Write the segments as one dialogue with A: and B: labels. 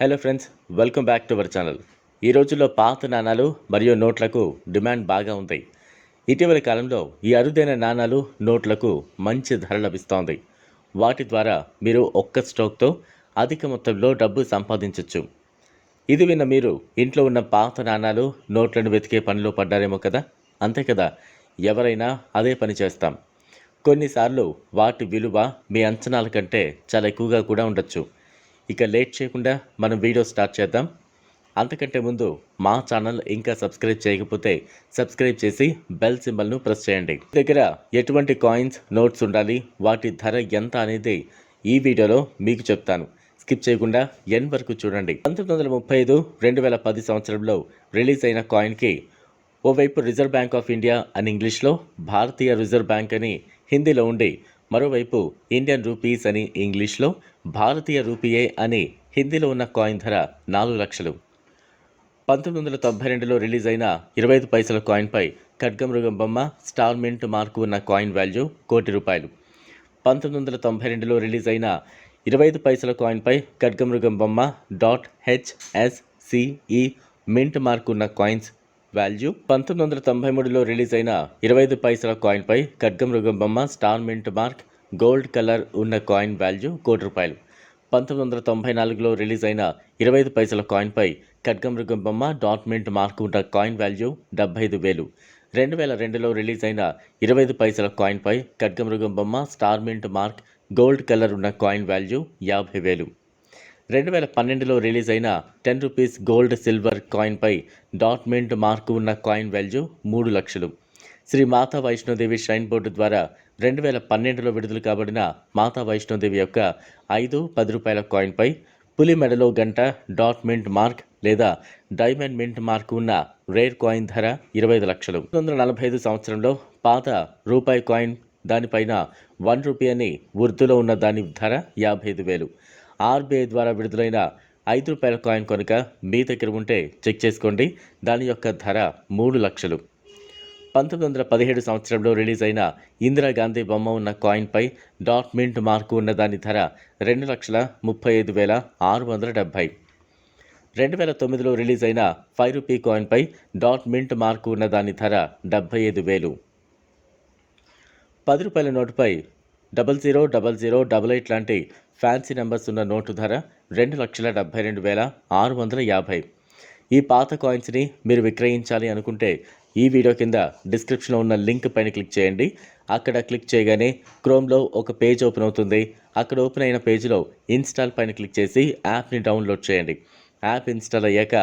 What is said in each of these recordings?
A: Hello friends welcome back to our channel ఈ రోజుల్లో పాత నాణాలు మరియు నోట్లకు డిమాండ్ బాగా ఉంది. ఇటీవలి కాలంలో ఈ అరుదైన నాణాలు నోట్లకు మంచి ధర లభిస్తోంది. వాటి ద్వారా మీరు ఒక్క స్ట్రోక్తో అధిక మొత్తంలో డబ్బు సంపాదించవచ్చు ఇది విన్న మీరు ఇంట్లో ఉన్న పాత నాణాలు నోట్లను వెతికే పనిలో పడ్డారేమో కదా? అంతే కదా. ఎవరైనా అదే పని చేస్తాం. కొన్నిసార్లు వాటి విలువ మీ అంచనాల కంటే చాలా ఎక్కువగా కూడా ఉండొచ్చు. ఇక లేట్ చేయకుండా మనం వీడియో స్టార్ట్ చేద్దాం. అంతకంటే ముందు మా ఛానల్ ఇంకా సబ్స్క్రైబ్ చేయకపోతే సబ్స్క్రైబ్ చేసి బెల్ సింబల్ను ప్రెస్ చేయండి. దగ్గర ఎటువంటి కాయిన్స్ నోట్స్ ఉండాలి? వాటి ధర ఎంత అనేది ఈ వీడియోలో మీకు చెప్తాను. స్కిప్ చేయకుండా ఎన్ వరకు చూడండి. పంతొమ్మిది వందల ముప్పై ఐదు రెండు వేల పది సంవత్సరంలో రిలీజ్ అయిన కాయిన్కి ఓవైపు రిజర్వ్ బ్యాంక్ ఆఫ్ ఇండియా అని ఇంగ్లీష్లో భారతీయ రిజర్వ్ బ్యాంక్ అని హిందీలో ఉండి మరోవైపు ఇండియన్ రూపీస్ అని ఇంగ్లీష్లో భారతీయ రూపీయే అని హిందీలో ఉన్న కాయిన్ ధర నాలుగు లక్షలు. పంతొమ్మిది వందల తొంభై రెండులో రిలీజ్ అయిన ఇరవై ఐదు పైసల కాయిన్పై ఖడ్గమృగం బొమ్మ స్టార్ మింట్ మార్కు ఉన్న కాయిన్ వాల్యూ కోటి రూపాయలు. పంతొమ్మిది వందల తొంభై రెండులో రిలీజ్ అయిన ఇరవై ఐదు పైసల కాయిన్పై ఖడ్గమృగం బొమ్మ డాట్ హెచ్ఎస్సిఈ మింట్ మార్క్ ఉన్న కాయిన్స్ వాల్యూ పంతొమ్మిది వందల తొంభై మూడులో రిలీజ్ అయిన ఇరవై ఐదు పైసల కాయిన్పై ఖడ్గమృగం బొమ్మ star mint mark gold colour ఉన్న కాయిన్ వాల్యూ కోటి రూపాయలు. పంతొమ్మిది వందల తొంభై నాలుగులో రిలీజ్ అయిన ఇరవై ఐదు పైసల కాయిన్పై ఖడ్గమృగం బొమ్మ డాట్ మింట్ మార్క్ ఉన్న కాయిన్ వాల్యూ డెబ్బై ఐదు వేలు. రెండు వేల రెండులో రిలీజ్ అయిన ఇరవై ఐదు పైసల కాయిన్పై ఖడ్గమృగం బొమ్మ star mint mark gold colour ఉన్న కాయిన్ వాల్యూ యాభై వేలు. రెండు వేల పన్నెండులో రిలీజ్ అయిన టెన్ రూపీస్ గోల్డ్ సిల్వర్ కాయిన్పై డాట్ మింట్ మార్కు ఉన్న కాయిన్ వాల్యూ మూడు లక్షలు. శ్రీ మాతా వైష్ణోదేవి షైన్ బోర్డు ద్వారా రెండు వేల పన్నెండులో విడుదల కాబడిన మాతా వైష్ణోదేవి యొక్క ఐదు పది రూపాయల కాయిన్పై పులి మెడలో గంట డాట్ మింట్ మార్క్ లేదా డైమండ్ మింట్ మార్క్ ఉన్న రేర్ కాయిన్ ధర ఇరవై ఐదు లక్షలు. పంతొమ్మిది వందల నలభై ఐదు సంవత్సరంలో పాత రూపాయి కాయిన్ దానిపైన వన్ రూపీ అని ఉర్దూలో ఉన్న దాని ధర యాభై ఐదు వేలు. ఆర్బీఐ ద్వారా విడుదలైన ఐదు రూపాయల కాయిన్ కనుక మీ దగ్గర ఉంటే చెక్ చేసుకోండి. దాని యొక్క ధర మూడు లక్షలు. పంతొమ్మిది వందల పదిహేడు సంవత్సరంలో రిలీజ్ అయిన ఇందిరాగాంధీ బొమ్మ ఉన్న కాయిన్పై డాట్ మింట్ మార్కు ఉన్న దాని ధర రెండు లక్షల ముప్పై ఐదు వేల ఆరు వందల డెబ్భై. రెండు వేల తొమ్మిదిలో రిలీజ్ అయిన ఫైవ్ రూపీ కాయిన్పై డాట్ మింట్ మార్కు ఉన్న దాని ధర డెబ్బై ఐదు వేలు. పది రూపాయల నోటుపై double zero double zero double eight లాంటి ఫ్యాన్సీ నెంబర్స్ ఉన్న నోటు ధర రెండు లక్షల డెబ్బై రెండు వేల ఆరు వందల యాభై. ఈ పాత కాయిన్స్ని మీరు విక్రయించాలి అనుకుంటే ఈ వీడియో కింద డిస్క్రిప్షన్లో ఉన్న లింక్ పైన క్లిక్ చేయండి. అక్కడ క్లిక్ చేయగానే క్రోమ్లో ఒక పేజ్ ఓపెన్ అవుతుంది. అక్కడ ఓపెన్ అయిన పేజ్లో ఇన్స్టాల్ పైన క్లిక్ చేసి యాప్ని డౌన్లోడ్ చేయండి. యాప్ ఇన్స్టాల్ అయ్యాక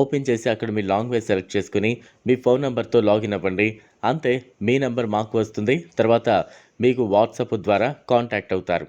A: ఓపెన్ చేసి అక్కడ మీ లాంగ్వేజ్ సెలెక్ట్ చేసుకుని మీ ఫోన్ నెంబర్తో లాగిన్ అవ్వండి. అంతే మీ నెంబర్ మాకు వస్తుంది. తర్వాత మీకు వాట్సాప్ ద్వారా కాంటాక్ట్ అవుతారు.